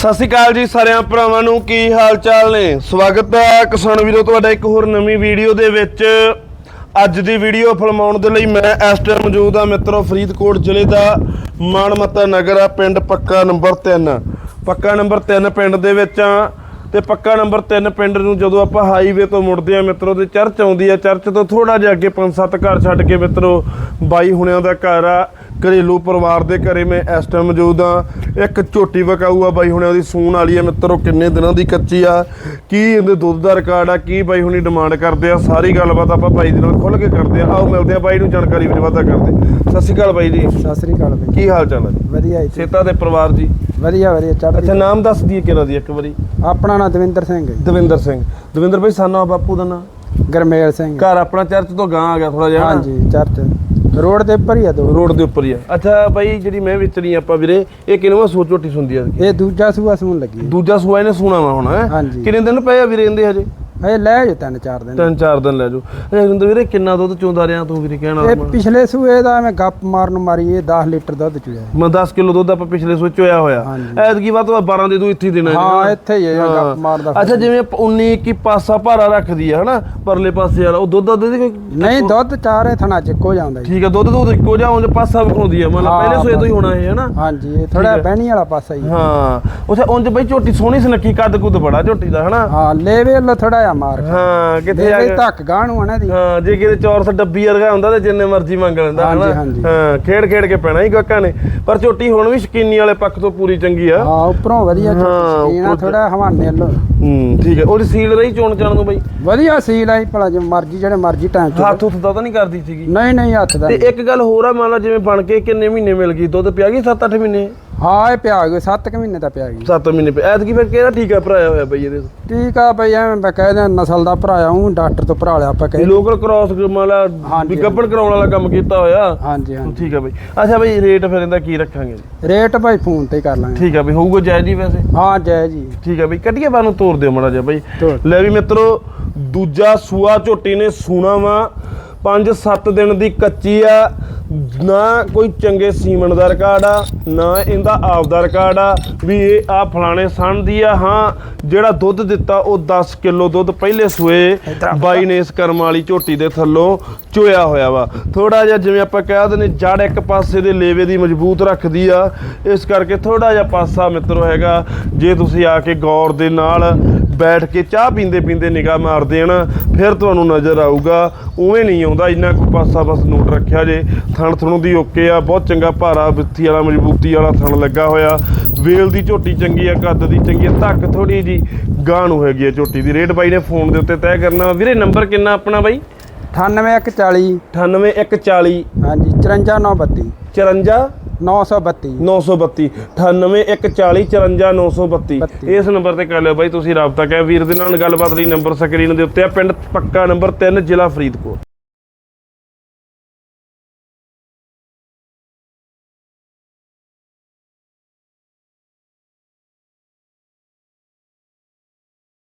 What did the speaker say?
ਸਤਿ ਸ਼੍ਰੀ ਅਕਾਲ ਜੀ ਸਾਰਿਆਂ ਭਰਾਵਾਂ ਨੂੰ, ਕੀ ਹਾਲ ਚਾਲ ਨੇ? ਸਵਾਗਤ ਹੈ ਕਿਸਾਨ ਵੀਰੋ, ਤੁਹਾਡਾ ਇੱਕ ਹੋਰ ਨਵੀਂ ਵੀਡੀਓ ਦੇ ਵਿੱਚ। ਅੱਜ ਦੀ ਵੀਡੀਓ ਫਿਲਮਾਉਣ ਦੇ ਲਈ ਮੈਂ ਇਸ ਟਾਈਮ ਮੌਜੂਦ ਆ ਮਿੱਤਰੋ, ਫਰੀਦਕੋਟ ਜ਼ਿਲ੍ਹੇ ਦਾ ਮਾਨਮੱਤਾ ਨਗਰ ਆ, ਪਿੰਡ ਪੱਕਾ ਨੰਬਰ 3 ਪੱਕਾ ਨੰਬਰ 3 ਪਿੰਡ ਦੇ ਵਿੱਚ ਆ ਤੇ ਪੱਕਾ ਨੰਬਰ 3 ਪਿੰਡ ਨੂੰ ਜਦੋਂ ਆਪਾਂ ਹਾਈਵੇ ਤੋਂ ਮੁੜਦੇ ਆ ਮਿੱਤਰੋ, ਤੇ ਚਰਚ ਆਉਂਦੀ ਆ ਚਰਚ ਤੋਂ ਥੋੜਾ ਜਿਹਾ ਅੱਗੇ ਪੰਜ ਸੱਤ ਘਰ ਛੱਡ ਕੇ ਮਿੱਤਰੋ, ਬਾਈ ਹੁਣਿਆਂ ਦਾ ਘਰ ਆ। ਘਰੇਲੂ ਪਰਿਵਾਰ ਦੇ ਘਰੇ ਮੈਂ ਇਸ ਟਾਈਮ ਮੌਜੂਦ ਆ ਇੱਕ ਝੋਟੀ ਵਕਾਊ ਆ ਬਾਈ ਹੁਣਿਆਂ ਦੀ ਸੂਣ ਵਾਲੀ ਆ। ਮਿੱਤਰੋ ਕਿੰਨੇ ਦਿਨਾਂ ਦੀ ਕੱਚੀ ਆ। ਕੀ ਇਹਦੇ ਦੁੱਧ ਦਾ ਰਿਕਾਰਡ ਆ? ਕੀ ਬਾਈ ਹੁਣੀ ਡਿਮਾਂਡ ਕਰਦੇ ਆ? ਸਾਰੀ ਗੱਲਬਾਤ ਆਪਾਂ ਬਾਈ ਦੇ ਨਾਲ ਖੁੱਲ ਕੇ ਕਰਦੇ ਆ। ਆਓ ਮਿਲਦੇ ਆ ਬਾਈ ਨੂੰ ਜਾਣਕਾਰੀ ਵੀ ਵਾਧਾ ਕਰਦੇ। ਸਤਿ ਸ਼੍ਰੀ ਅਕਾਲ ਬਾਈ ਜੀ। ਸਤਿ ਸ੍ਰੀ ਅਕਾਲ ਬਈ। ਕੀ ਹਾਲ ਚਾਲ ਹੈ ਵਧੀਆ ਜੀ। ਸੇਤਾ ਦੇ ਪਰਿਵਾਰ ਜੀ। ਵਧੀਆ ਵਧੀਆ ਅੱਛਾ ਚੜ੍ਹਦੀ ਨਾਮ ਦੱਸ ਦਈਏ ਕਿਹੜਾ ਦੀ ਇੱਕ ਵਾਰੀ। ਆਪਣਾ ਨਾਂ ਦਵਿੰਦਰ ਸਿੰਘ ਹੈ। ਦਵਿੰਦਰ ਸਿੰਘ। ਦਵਿੰਦਰ ਬਾਈ ਸਾਨਾ ਬਾਪੂ ਦਾ ਨਾਂ? ਗਰਮੇਲ ਸਿੰਘ। ਘਰ ਆਪਣਾ ਚਰਚ ਤੋਂ ਗਾਂ ਆ ਗਿਆ ਥੋੜਾ ਜਿਹਾ? ਹਾਂਜੀ ਚਰਚ। ਰੋਡ ਦੇ ਉੱਪਰ ਹੀ ਆ ਦੋ। ਰੋਡ ਦੇ ਉੱਪਰ ਹੀ ਆ। ਅੱਛਾ ਬਾਈ ਜਿਹੜੀ ਮੈਂ ਵਿਚਰੀ ਆਪਾਂ ਵੀਰੇ ਇਹ ਕਿਨਵਾ ਸੋ ਝੋਟੀ ਸੁੰਦੀ ਆ। ਇਹ ਦੂਜਾ ਸੂਆ ਸੂਣ ਲੱਗੀ ਦੂਜਾ ਸੂਆ ਇਹਨੇ ਸੁਣਾ ਵਾ ਹੁਣ ਹੈਂ? ਹਾਂਜੀ। ਕਿੰਨੇ ਦਿਨ ਪਏ ਆ ਵੀਰੇ ਇਹਦੇ ਹਜੇ? ਇਹ ਲੈ ਜੋ ਤਿੰਨ ਚਾਰ ਦਿਨ। ਤਿੰਨ ਚਾਰ ਦਿਨ ਲੈ ਜਾਓ। ਰਿੰਦਰ ਵੀਰੇ ਕਿੰਨਾ ਦੁੱਧ ਚੋਂਦਾ ਰਿਆਂ ਤੂੰ ਵੀਰੇ ਕਹਿਣਾ ਇਹ ਪਿਛਲੇ ਸੂਏ ਦਾ ਮੈਂ ਗੱਪ ਮਾਰਨ ਮਾਰੀ ਇਹ 10 ਲੀਟਰ ਦੁੱਧ ਚੁਇਆ ਮੈਂ 10 ਕਿਲੋ ਦੁੱਧ ਆਪਾਂ ਪਿਛਲੇ ਸੋਚ ਹੋਇਆ। ਹੋਇਆ। ਐਤਕੀ ਵਾਰ ਤੋਂ 12 ਦੇ ਦੂ ਇੱਥੇ ਹੀ ਦੇਣਾ ਹਾਂ? ਇੱਥੇ ਹੀ ਹੈ ਗੱਪ ਮਾਰਦਾ ਅੱਛਾ ਜਿਵੇਂ 19 ਕੀ ਪਾਸਾ ਭਾਰਾ ਰੱਖਦੀ ਆ ਹਨਾ? ਪਰਲੇ ਪਾਸੇ ਵਾਲਾ ਉਹ ਦੁੱਧ ਦੀ ਕੋਈ ਨਹੀਂ ਦੁੱਧ ਚਾਰੇ ਥਣਾ ਚ ਇੱਕੋ ਜਾਂਦਾ ਜੀ। ਠੀਕ ਆ ਦੁੱਧ ਦੁੱਧ ਇੱਕੋ ਜਿਹਾ ਉਂਝ ਪਾਸਾ ਵਿਖਾਉਂਦੀ ਆ। ਮਤਲਬ ਹਾਂ, ਪਹਿਲੇ ਸੋਏ ਤੋਂ ਹੀ ਹੋਣਾ ਇਹ ਹਨਾ? ਹਾਂਜੀ ਇਹ ਥੋੜਾ ਹੈ। ਬਹਿਣੀ ਵਾਲਾ ਪਾਸਾ ਹੀ ਹਾਂ। ਉੱਥੇ ਉਂਝ ਬਈ ਝੋਟੀ ਸੋਹਣੀ ਸੁਨੱਖੀ ਕੱਦ ਕੁੱਦ ਬੜਾ ਝੋਟੀ ਦਾ ਹਨਾ? ਹਾਂ ਲੈਵਲ ਥੋੜਾ ਜਿਹਾ ਮਾਰ ਹਾਂ ਕਿੱਥੇ ਆ ਲੈਵੇ ਗਿਆ ਧੱਕ ਗਾਣੂ ਨਾ ਦੀ ਹਾਂ ਜੇ ਕਿਤੇ ਚੌਰਸ ਡੱਬੀ ਵਰਗਾ ਹੁੰਦਾ ਤੇ ਜਿੰਨੇ ਮਰਜ਼ੀ ਮੰਗ ਲੈਂਦਾ ਹਨਾ। ਹਾਂ ਖੇਡ ਖੇਡ ਕੇ ਪੈਣਾ ਹੀ ਗੱਕਾਂ ਨੇ। ਪਰ ਝੋਟੀ ਹੁਣ ਵੀ ਸ਼ਕੀਨੀ ਵਾਲੇ ਪੱਖ ਤੋਂ ਪੂਰੀ ਚੰਗੀ ਆ। ਹਾਂ ਉੱਪਰੋਂ ਵਧੀਆ ਚੀਨਾ ਉੱਪਰੋਂ ਥੋੜਾ ਹਵਾਨੇ ਲੋ ਹੂੰ ਠੀਕ ਹੈ ਉਹਦੀ ਸੀਲ ਰਹੀ ਚੋਣ ਚਾਣ ਨੂੰ ਬਈ? ਵਧੀਆ ਸੀਲ ਆਈ ਭਲਾ ਜੇ ਮਰਜ਼ੀ ਜਿਹੜੇ ਮਰਜ਼ੀ ਟਾਈਮ ਚ। ਹੱਥ ਹੁੱਥ ਦਾ ਤਾਂ ਨਹੀਂ ਕਰਦੀ ਸੀਗੀ? ਨਹੀਂ ਨਹੀਂ ਹੱਥ ਦਾ ਤੇ ਇੱਕ ਗੱਲ ਹੋਰ ਆ ਮੰਨ ਲਾ ਜਿਵੇਂ ਬਣ ਕੇ ਕਿੰਨੇ ਮਹੀਨੇ ਮਿਲ ਗਈ ਦੁੱਧ ਪਿਆ ਗਈ 7-8 ਮਹੀਨੇ? ਹਾਂ ਇਹ ਪਿਆ ਗਿਆ 7 ਮਹੀਨੇ ਦਾ ਪਿਆ ਗਿਆ 7 ਮਹੀਨੇ ਪਿਆ। ਐਤਕੀ ਫਿਰ ਕਿਹੜਾ ਟੀਕਾ ਭਰਾਇਆ ਹੋਇਆ ਬਈ ਇਹਦੇ ਠੀਕ ਆ ਬਈ ਐਵੇਂ ਮੈਂ ਕਹਿੰਦਾ ਨਸਲ ਦਾ ਭਰਾ ਹੂੰ ਡਾਕਟਰ ਤੋਂ ਭਰਾ ਲਿਆ ਆਪਾਂ ਕਹਿੰਦੇ ਲੋਕਲ ਕ੍ਰਾਸ ਮੰਨ ਲਾ ਹਾਂਜੀ, ਵੀ ਗੱਪਣ ਕਰਾਉਣ ਵਾਲਾ ਕੰਮ ਕੀਤਾ ਹੋਇਆ? ਹਾਂਜੀ ਹਾਂਜੀ। ਠੀਕ ਆ ਬਈ। ਅੱਛਾ ਬਈ ਰੇਟ ਫਿਰ ਇਹਦਾ ਕੀ ਰੱਖਾਂਗੇ? ਰੇਟ ਭਾਈ ਫੋਨ ਤੇ ਹੀ ਕਰ ਲਾਂਗੇ। ਠੀਕ ਆ ਬਈ ਹੋਊਗਾ ਜਾਇਜ਼ ਹੀ ਵੈਸੇ? ਹਾਂ ਜੈ ਜੀ ਠੀਕ ਆ ਬਈ ਕੱਢੀਏ ਬਾਹਰ ਨੂੰ ਤੋੜ ਦਿਓ ਮੜਾ ਜਿਹਾ ਬਈ। ਲੈ ਵੀ ਮਿੱਤਰੋ ਦੂਜਾ ਸੂਆ ਝੋਟੀ ਨੇ ਸੂਣਾ ਵਾ 5-7 ਦਿਨ ਦੀ ਕੱਚੀ ਆ ਨਾ ਕੋਈ ਚੰਗੇ ਸੀਮਨ ਦਾ ਰਿਕਾਰਡ ਆ ਨਾ ਇਹਦਾ ਆਪ ਦਾ ਰਿਕਾਰਡ ਆ ਵੀ ਇਹ ਆ ਫਲਾਣੇ ਸਣ ਦੀ ਆ ਹਾਂ ਜਿਹੜਾ ਦੁੱਧ ਦਿੱਤਾ ਉਹ 10 ਕਿਲੋ ਦੁੱਧ ਪਹਿਲੇ ਸੂਏ ਬਾਈ ਨੇ ਇਸ ਕਰਮ ਵਾਲੀ ਝੋਟੀ ਦੇ ਥੱਲੋਂ ਚੋਇਆ ਹੋਇਆ ਵਾ। ਥੋੜਾ ਜਿਹਾ ਜਿਵੇਂ ਆਪਾਂ ਕਹਿ ਦਿੰਦੇ ਜੜ ਇੱਕ ਪਾਸੇ ਦੇ ਲੇਵੇ ਦੀ ਮਜ਼ਬੂਤ ਰੱਖਦੀ ਆ ਇਸ ਕਰਕੇ ਥੋੜਾ ਜਿਹਾ ਪਾਸਾ ਮਿੱਤਰੋ ਹੈਗਾ ਜੇ ਤੁਸੀਂ ਆ ਕੇ ਗੌਰ ਦੇ ਨਾਲ ਬੈਠ ਕੇ ਚਾਹ ਪੀਂਦੇ ਪੀਂਦੇ ਨਿਗਾਹ ਮਾਰਦੇ ਆ ਨਾ ਫਿਰ ਤੁਹਾਨੂੰ ਨਜ਼ਰ ਆਊਗਾ। ਉਵੇਂ ਨਹੀਂ ਆਉਂਦਾ ਇੰਨਾ ਕੁ ਪਾਸਾ ਬਸ ਨੋਟ ਰੱਖਿਆ ਜੇ। ਥਣ ਥਣੋਂ ਦੀ ਓਕੇ ਆ ਬਹੁਤ ਚੰਗਾ ਭਾਰਾ ਵਿੱਥੀ ਵਾਲਾ ਮਜ਼ਬੂਤੀ ਵਾਲਾ ਥਣ ਲੱਗਾ ਹੋਇਆ। ਵੇਲ ਦੀ ਝੋਟੀ ਚੰਗੀ ਆ ਕੱਦ ਦੀ ਚੰਗੀ ਆ ਧੱਕ ਥੋੜੀ ਜੀ ਗਾਂ ਨੂੰ ਹੈਗੀ ਆ ਝੋਟੀ ਦੀ। ਰੇਟ ਬਾਈ ਨੇ ਫੋਨ ਦੇ ਉੱਤੇ ਤੈਅ ਕਰਨਾ। ਵੀਰੇ ਨੰਬਰ ਕਿੰਨਾ ਆਪਣਾ ਬਾਈ? 98140 98140 ਹਾਂਜੀ 54932 54 932 932 98140 54932 ਇਸ ਨੰਬਰ ਤੇ ਕਰ ਲਿਓ ਬਾਈ ਤੁਸੀਂ ਰਾਬਤਾ ਕਰ ਵੀਰ ਦੇ ਨਾਲ ਗੱਲਬਾਤ ਲਈ ਨੰਬਰ ਸਕਰੀਨ ਦੇ ਉੱਤੇ ਆ। ਪਿੰਡ ਪੱਕਾ ਨੰਬਰ 3 ਜ਼ਿਲ੍ਹਾ ਫਰੀਦਕੋਟ।